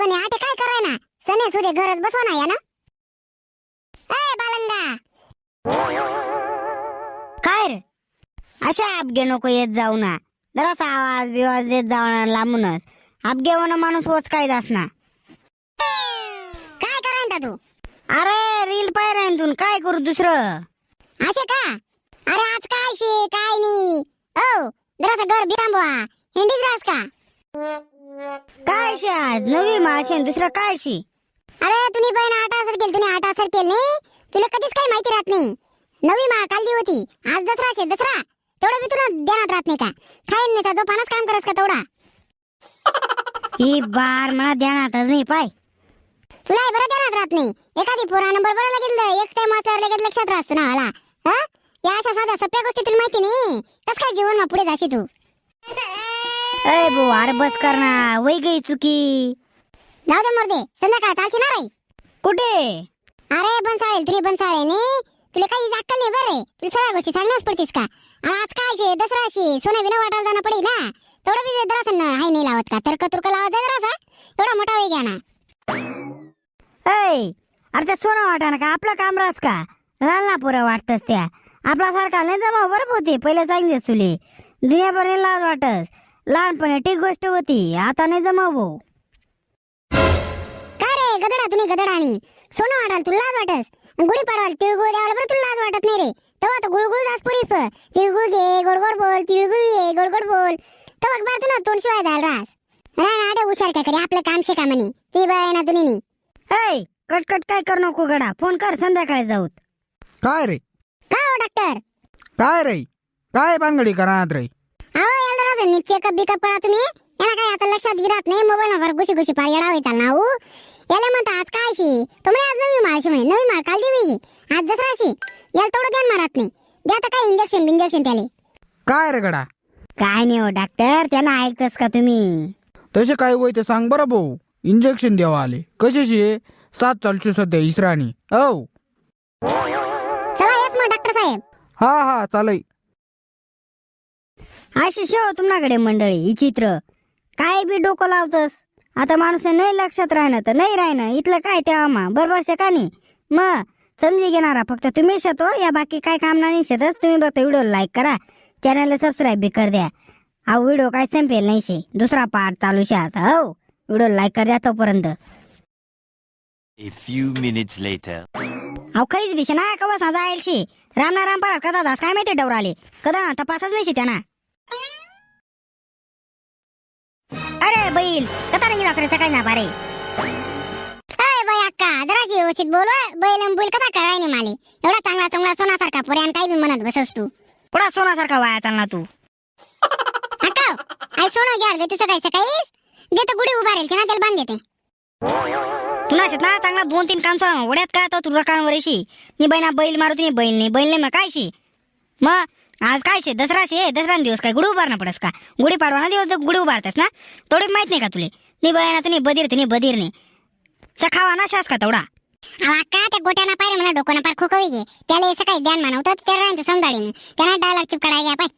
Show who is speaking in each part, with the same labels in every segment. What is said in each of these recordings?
Speaker 1: गणे आटे काय कराय ना सने सुदे घरच बसवा ना या ना ए बालंगा
Speaker 2: काय रे? अशा अपघे नको येत जाऊ ना जरासा आवाज बिवाज देत जाऊ ना लांबूनच. अपघे होणं माणूस होच काय दास ना
Speaker 1: काय कराय ना तू?
Speaker 2: अरे रील पाय तू काय करू दुसरं?
Speaker 1: असे का? अरे आज काय शे काय नाही. ओ जरासा घर बिरांबवा हिंडीच रास का?
Speaker 2: काय शे आज नवी न दुसरं काय शी
Speaker 1: अरे तुम्ही बहीण आठ असर केली तुम्ही आठ असर केली नाही? तुला कधीच काही माहिती राहत नाही. नवी मा कालदी होती. आज दसरा शे दसरा. तेवढं बी तुला ध्यानात राहत नाही का? खाईन नाही जो पानाच काम करस का तेवढा?
Speaker 2: ही बार मला ध्यानातच नाही पाय.
Speaker 1: तुला हे बरं ध्यानात राहत नाही. एखादी पोरा नंबर बरं लागेल एक टाइम असल्यावर लगेच लक्षात राहतो ना मला हा? या अशा साध्या सोप्या गोष्टी तुला माहिती नाही. कस काय जीवन मग पुढे जाशी तू?
Speaker 2: अय बो अरे बस कर ना वय गई चुकी.
Speaker 1: जाऊ दे मरदे संध्याकाळ चालची ना राई
Speaker 2: कुठे?
Speaker 1: अरे बनसाळेल तुला बनसाळेल नाही तुला काही अक्कल नाही बरं. तुला सगळ्या गोष्टी सांगण्यास पडतीस का? आणि आज काय शे दसरा शे सोनं बिना वाटायला जाणं पडेल ना तेवढं बी जरासं ना हाय नाही लावत का? तर्क तुर्क लावत जा जरासा एवढा मोठा वेग घ्या ना.
Speaker 2: ऐ अरे ते सोनं वाटा ना का? आपलं काम रास का? लाल ना पुरं वाटतस त्या. आपला सारखा नाही जमा बरं होती पहिले सांगितलेस तुले. दुनियाभर नाही लाज वाटस. लहानपणी ठीक गोष्ट होती आता नाही जमा भाऊ.
Speaker 1: काय रे? गदडा तुम्ही गदडा आणि. सोनं वाटाल तुला लाज वाटस? आणि गुढी पाडवाल तिळगुळ द्यावाला बरं तुला लाज वाटत नाही रे. तेव्हा तर गुळगुळ जास पुरीस तिळगुळ घे गोड गोड बोल तिळगुळ घे गोड गोड बोल. तेव्हा बार तुला तोंड शिवाय जाल रास रान आडे हुशार काय करे आपलं काम शे का म्हणे ती बाय ना तुम्ही नी
Speaker 2: ऐ कटकट काय कर नको गडा फोन कर संध्याकाळी जाऊत.
Speaker 3: काय रे?
Speaker 1: का हो डॉक्टर
Speaker 3: काय रे? काय भानगडी करणार रे?
Speaker 1: बिकअप करा तुम्ही. याला काय आता लक्षात विरात नाही मोबाईल नंबर गुशी गुशी पार येडा होता ना हो याला म्हणता आज काय शी तुम्ही आज नवी माळशी म्हणे नवी माळ काल देवी. आज दसरा शी याला थोडं ध्यान मारत नाही. द्या आता काय इंजेक्शन बिंजेक्शन त्याले.
Speaker 3: काय रे गडा?
Speaker 2: काय नाही हो डॉक्टर त्यांना ऐकतस का तुम्ही?
Speaker 3: तसे काय होय ते सांग बरं भाऊ. इंजेक्शन द्यावा आले. कशाची आहे? सात चालशे सध्या इसराणी. औ.
Speaker 1: चला येस मग डॉक्टर साहेब.
Speaker 3: हा हा चालय.
Speaker 2: अशी शेव तुमच्याकडे मंडळी ही चित्र. काय बी डोकं लावतस? आता माणूस नाही लक्षात राहणं तर नाही राहणं इथलं काय तेव्हा मा बरोबर शे का नाही? मग समजी घेणारा फक्त तुम्ही शतो या बाकी काय काम नाही शेतच तुम्ही फक्त व्हिडिओ लाईक करा. चॅनलला सबस्क्राईब बी कर द्या. हा व्हिडिओ काय संपेल नाही शे. दुसरा पार्ट चालू शे आता. हो व्हिडिओ लाईक कर द्या तोपर्यंत.
Speaker 4: A few minutes later.
Speaker 2: अहो काहीच दिशे ना कवा साजा जाईल शे राम पारात. कदा दास? काय माहिती डवराले? कदा तपासच नाही शे त्यांना. अरे बैल कथा रंगी रे सकाळी ना बारे.
Speaker 1: अय बाई अक्का जराशी व्यवस्थित बोल बैल बुल कसा कराय नाही माले? एवढा चांगला चांगला सोनासारखा पोऱ्यान काही बी म्हणत बसस तू.
Speaker 2: पुढा सोनासारखा वाया चालला तू.
Speaker 1: अक्का आई सोनं घ्याल गे तुझं काय सकाळी? देतो गुढी उभा राहील ना त्याला बांध देते.
Speaker 2: तुला शेत ना चांगला दोन तीन कान सोडा उड्यात काय तो तुला कानवर येशी मी बैना बैल मारू तुम्ही बैल नाही. बैल नाही मग काय शी मग आज काय शे? दसरा शे? दसरा दिवस काय गुढी उभारणं पडस का? गुढी पाडवा ना दिवस गुढी उभारतेस ना? तेवढे माहीत नाही का तुले? मी बैना तुम्ही बधीर तुम्ही बधीर नाही सखावा ना शास का तेवढा
Speaker 1: अक्का त्या गोट्याना पाहिजे म्हणा डोकं पार खोकवी घे त्याला हे सकाळी ध्यान मानवतात त्या राहतो समजाडी मी त्यांना डायलॉग चिपकाडा घ्या पाय.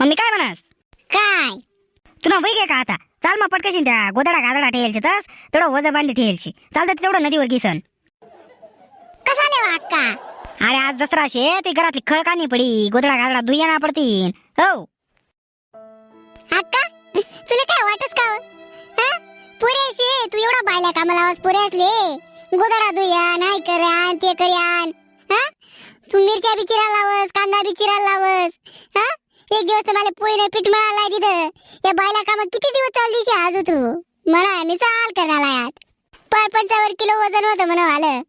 Speaker 2: मग मी काय म्हणास?
Speaker 1: काय?
Speaker 2: तुला वै घे का आता? चाल मग पटकशी त्या गोदडा गादडा ठेवायचे तस. तेवढं वज बांधली ठेवायची चालतं तेवढं नदीवर घिसन.
Speaker 1: कसा लेवा अक्का?
Speaker 2: अरे आज दसरा शे ती घरातली खळ का नाही पडी गोदडा गादडा धुयाना पडतीन. हो.
Speaker 1: अक्का तुला काय वाटस का हो? हा? पुरेशी तू एवढा बायला कामाला आवाज पुरे असले गोदडा दुया नाही करान ते करान हा? तू मिरच्या बी चिरा लावस कांदा बी चिरा लावस. हा? एक दिवस तर मला पोळी नाही पीठ मिळाला तिथं. या बायला काम किती दिवस चालली शे आज तू? म्हणा मी चाल करणार यात पण पंचावर किलो वजन होतं म्हणा आलं.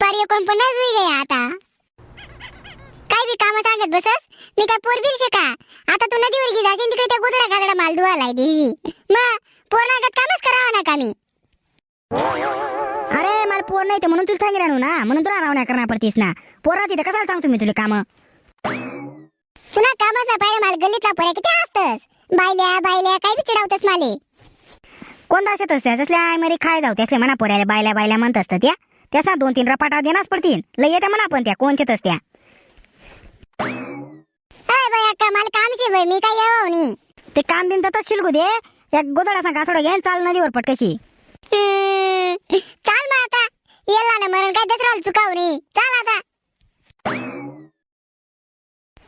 Speaker 1: पर एकोणपन्नास होई आहे आता. काय बी काम सांगत बसस? मी काय पोरबीर शे का? आता तू नदीवर गी जाशील तिकडे त्या गोदडा गादडा माल धुवायला देशी मग पोरनागत कामच करावं ना का मी.
Speaker 2: अरे मला पोर नाही ते म्हणून तुला सांगितलं ना. म्हणून तुला रावण्या करणार पडतीस ना. पोरा तिथे कशाला सांगतो मी तुला काम?
Speaker 1: तुला कामाचा पाहिजे मला गल्लीतला पोऱ्या किती असतस बायल्या बायल्या काय बी चिडावतस माले.
Speaker 2: कोणता शेत असते तसल्या आय मरी खाय जाऊ त्यासले म्हणा पोऱ्याला बायल्या बायल्या म्हणत असतं त्या त्याचा दोन तीन रपाटा देणारच पडतील लय येत्या म्हणा पण त्या कोणच्यात असत्या?
Speaker 1: अय बाय अक्का? मला काम शे बाई मी काय यावं नाही
Speaker 2: ते काम दिन तर शिलगू दे. त्या गोदडा सांगा सोडा घे चाल नदीवर पटकशी.
Speaker 1: चाल मग आता. येला ना मरण काय दसराला चुकाव नाही चाल आता.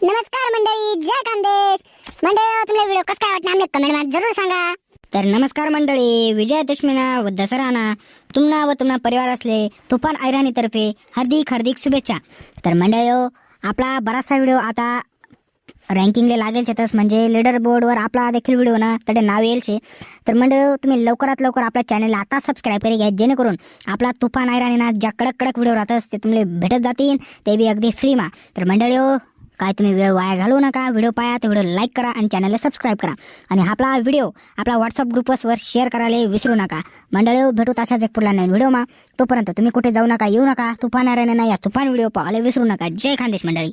Speaker 1: नमस्कार मंडळी जय खानदेश मंडळी तुम्हाला व्हिडिओ कसा काय वाटला? आम्ही कमेंटमध्ये जरूर सांगा.
Speaker 2: तर नमस्कार मंडळी विजयादशमीना व दसराना. तुम्हाला व तुम्हाला परिवार असले तुफान ऐराणीतर्फे हार्दिक हार्दिक शुभेच्छा. तर मंडळी हो, आपला बराचसा व्हिडिओ आता रँकिंगला लागेल तस म्हणजे लीडर बोर्डवर आपला देखील व्हिडिओ ना तडे नाव येईल शे तर मंडळी तुम्ही लवकरात लवकर आपल्या चॅनलला आता सबस्क्राईब करी घ्या जेणेकरून आपला तुफान ऐराणी ना ज्या कडक कडक व्हिडिओ राहतस ते तुम्हाला भेटत जातील ते बी अगदी फ्रीमा तर मंडळी हो, काय तुम्ही वेळ वाया घालवू नका व्हिडिओ पाया तर व्हिडिओ लाईक करा आणि चॅनलला सबस्क्राईब करा. आणि आपला व्हिडिओ आपला व्हॉट्सअप ग्रुपवर शेअर करायला विसरू नका. मंडळी हो, भेटू तशाच एक पुढला नवीन व्हिडिओ मा. तोपर्यंत तुम्ही कुठे जाऊ नका येऊ नका तुफान ऐराणी ना या तुफान व्हिडिओ पाहायला विसरू नका. जय खानदेश मंडळी.